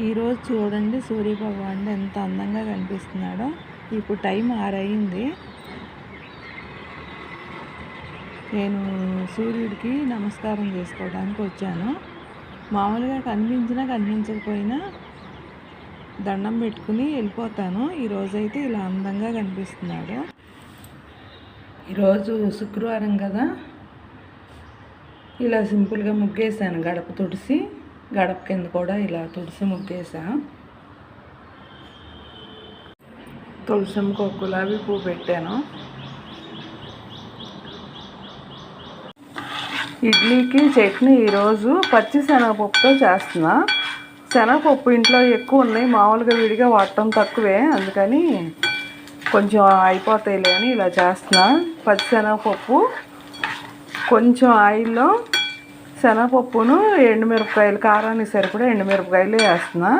ఈరోజు చూడండి సూర్యభగవానుడు ఎంత అందంగా కనిపిస్తున్నాడో. ఇప్పుడు టైం ఆరయింది నేను సూర్యుడికి నమస్కారం చేసుకోవడానికి వచ్చాను. మామూలుగా కనిపించినా కనిపించకపోయినా దండం పెట్టుకుని వెళ్ళిపోతాను. ఈరోజైతే ఇలా అందంగా కనిపిస్తున్నాడు. ఈరోజు శుక్రవారం కదా. ఇలా సింపుల్గా ముగ్గేసాను గడప తుడిసి. గడప కింద కూడా ఇలా తులసి ముగ్గేసా తులసమ్మకు ఒక గులాబీ పువ్వు పెట్టాను. ఇడ్లీకి చట్నీ ఈరోజు పచ్చి శనగపప్పుతో చేస్తున్నా. శనగపప్పు ఇంట్లో ఎక్కువ ఉన్నాయి మామూలుగా విడిగా వాడటం తక్కువే అందుకని కొంచెం అయిపోతాయిలే అని ఇలా చేస్తున్నా. పచ్చి శనగపప్పు కొంచెం ఆయిల్లో శనగపప్పును ఎండుమిరపకాయలు కారానికి సరిపడా ఎండుమిరపకాయలు వేస్తున్నా.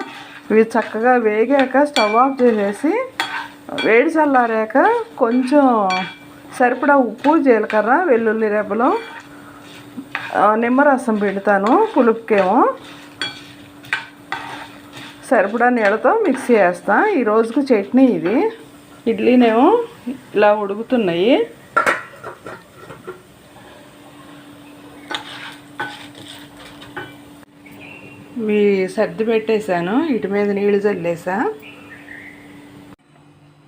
ఇవి చక్కగా వేగాక స్టవ్ ఆఫ్ చేసేసి వేడి చల్లారాక కొంచెం సరిపడా ఉప్పు జీలకర్ర వెల్లుల్లి రెబ్బలు నిమ్మరసం పెడతాను పులుపుకేమో. సరిపడా నీళ్ళతో మిక్సీ వేస్తాను ఈ రోజుకు చట్నీ ఇది. ఇడ్లీనేమో ఇలా ఉడుకుతున్నాయి. మీ సర్ది పెట్టేశాను ఇటు మీద నీళ్ళు చల్లేసా?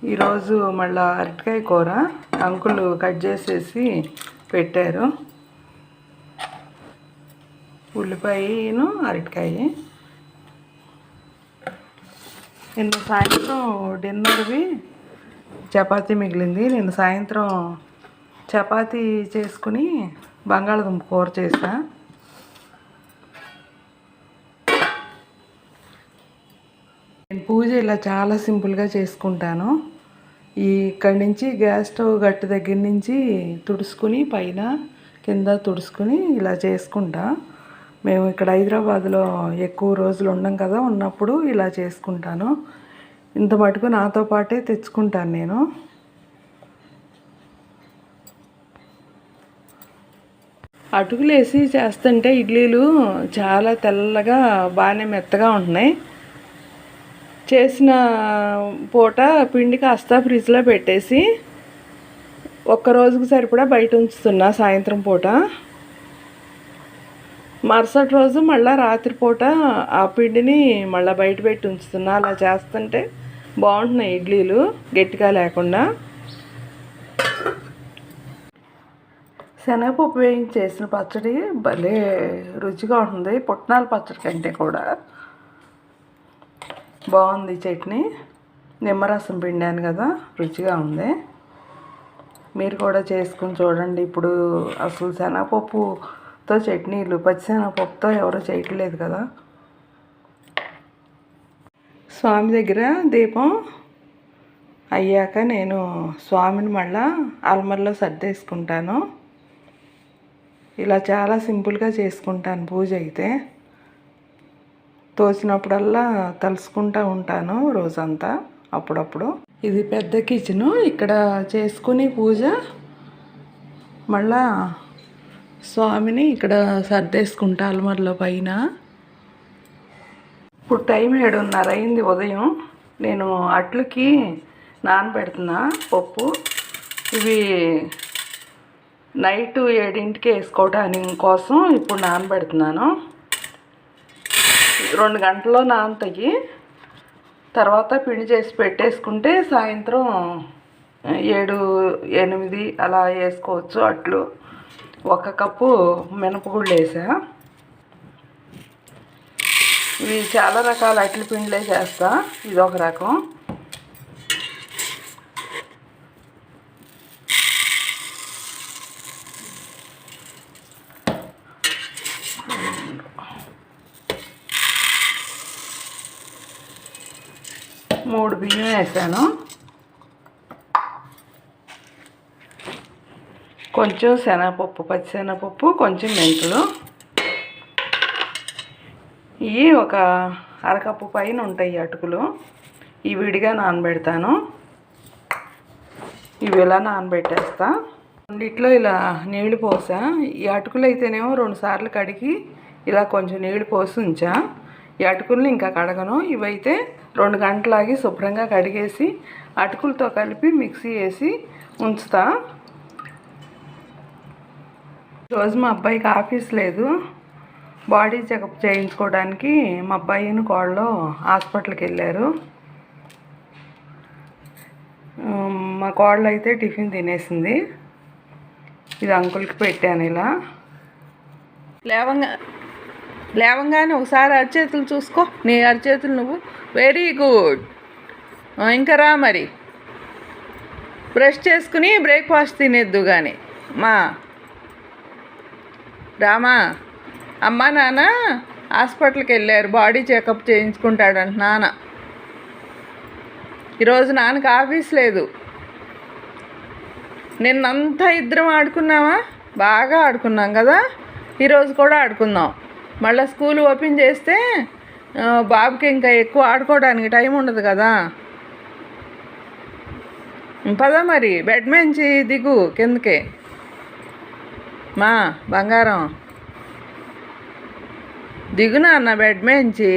ఈరోజు మళ్ళీ అరటికాయ కూర అంకులు కట్ చేసేసి పెట్టారు. ఉల్లిపాయను అరటికాయ. నిన్న సాయంత్రం డిన్నర్వి చపాతీ మిగిలింది. నిన్న సాయంత్రం చపాతీ చేసుకుని బంగాళదుంప కూర చేసా. నేను పూజ ఇలా చాలా సింపుల్గా చేసుకుంటాను. ఈ ఇక్కడి నుంచి గ్యాస్ స్టవ్ గట్టు దగ్గర నుంచి తుడుచుకుని పైన కింద తుడుచుకుని ఇలా చేసుకుంటా. మేము ఇక్కడ హైదరాబాద్లో ఎక్కువ రోజులు ఉండం కదా ఉన్నప్పుడు ఇలా చేసుకుంటాను. ఇంత మటుకు నాతో పాటే తెచ్చుకుంటాను నేను. అటుకులేసి చేస్తుంటే ఇడ్లీలు చాలా తెల్లగా బాగానే మెత్తగా ఉంటున్నాయి. చేసిన పూట పిండి కాస్త ఫ్రిడ్జ్లో పెట్టేసి ఒక్క రోజుకు సరిపడా బయట ఉంచుతున్నా సాయంత్రం పూట. మరుసటి రోజు మళ్ళీ రాత్రిపూట ఆ పిండిని మళ్ళీ బయట పెట్టి ఉంచుతున్నా. అలా చేస్తుంటే బాగుంటున్నాయి ఇడ్లీలు గట్టిగా లేకుండా. శనగపప్పు వేయించేసిన పచ్చడి భలే రుచిగా ఉంటుంది. పుట్నాల పచ్చడి కంటే కూడా. బాగుంది చట్నీ. నిమ్మరసం పిండాను కదా రుచిగా ఉంది. మీరు కూడా చేసుకుని చూడండి. ఇప్పుడు అసలు శనగపప్పుతో చట్నీలు పచ్చిశనగపప్పుతో ఎవరు చేయట్లేదు కదా. స్వామి దగ్గర దీపం అయ్యాక నేను స్వామిని మళ్ళా అల్మర్లో సర్దేసుకుంటాను. ఇలా చాలా సింపుల్గా చేసుకుంటాను పూజ అయితే. తోచినప్పుడల్లా తలుసుకుంటూ ఉంటాను రోజంతా అప్పుడప్పుడు. ఇది పెద్ద కిచెను. ఇక్కడ చేసుకుని పూజ. మళ్ళా స్వామిని ఇక్కడ సర్దేసుకుంటా అల్మర్లో పైన. ఇప్పుడు టైం ఏడున్నర అయింది ఉదయం. నేను అట్లకి నానబెడుతున్నా పప్పు. ఇవి నైట్ ఏడింటికి వేసుకోవడానికి కోసం ఇప్పుడు నానబెడుతున్నాను రెండు గంటల్లో నానతాయి తర్వాత పిండి చేసి పెట్టేసుకుంటే సాయంత్రం ఏడు ఎనిమిది అలా వేసుకోవచ్చు. అట్లు ఒక కప్పు మినపగుళ్ళు వేసా. ఇవి చాలా రకాల అట్ల పిండిలే చేస్తా. ఇది ఒక రకం. మూడు బియ్యం వేసాను. కొంచెం శనగపప్పు పచ్చిశనగపప్పు కొంచెం మెంతులు. ఇవి ఒక అరకప్పు పైన ఉంటాయి అటుకులు. ఇవి విడిగా నానబెడతాను. ఇవి ఇలా నానబెట్టేస్తా. రెండిట్లో ఇలా నీళ్ళు పోసా. ఈ అటుకులు అయితేనేమో రెండు సార్లు కడిగి ఇలా కొంచెం నీళ్ళు పోసి ఉంచా. అటుకుల్ని ఇంకా కడగను. ఇవైతే రెండు గంటలాగి శుభ్రంగా కడిగేసి అటుకులతో కలిపి మిక్సీ వేసి ఉంచుతా. రోజు మా అబ్బాయికి ఆఫీస్ లేదు. బాడీ చెకప్ చేయించుకోవడానికి మా అబ్బాయిని కోళ్ళు హాస్పిటల్కి వెళ్ళారు. మా కోళ్ళు అయితే టిఫిన్ తినేసింది. ఇది అంకుల్కి పెట్టాను ఇలా. లేవంగా లేవంగానే ఒకసారి అరిచేతులు చూసుకో. నీ అరిచేతులు నువ్వు. వెరీ గుడ్ ఇంకా రా మరి. బ్రష్ చేసుకుని బ్రేక్ఫాస్ట్ తినేద్దు కానీ మా. రామా. అమ్మ నాన్న హాస్పిటల్కి వెళ్ళారు. బాడీ చెకప్ చేయించుకుంటాడంట నాన్న. ఈరోజు నాన్నకి ఆఫీస్ లేదు. నిన్నంతా ఇద్దరం ఆడుకున్నామా? బాగా ఆడుకున్నాం కదా? ఈరోజు కూడా ఆడుకుందాం. మళ్ళీ స్కూల్ ఓపెన్ చేస్తే బాబుకి ఇంకా ఎక్కువ ఆడుకోవడానికి టైం ఉండదు కదా. పద మరి బెడ్ మంచి దిగు కిందకే. మా బంగారం. దిగు నాన్న బెడ్ మంచి.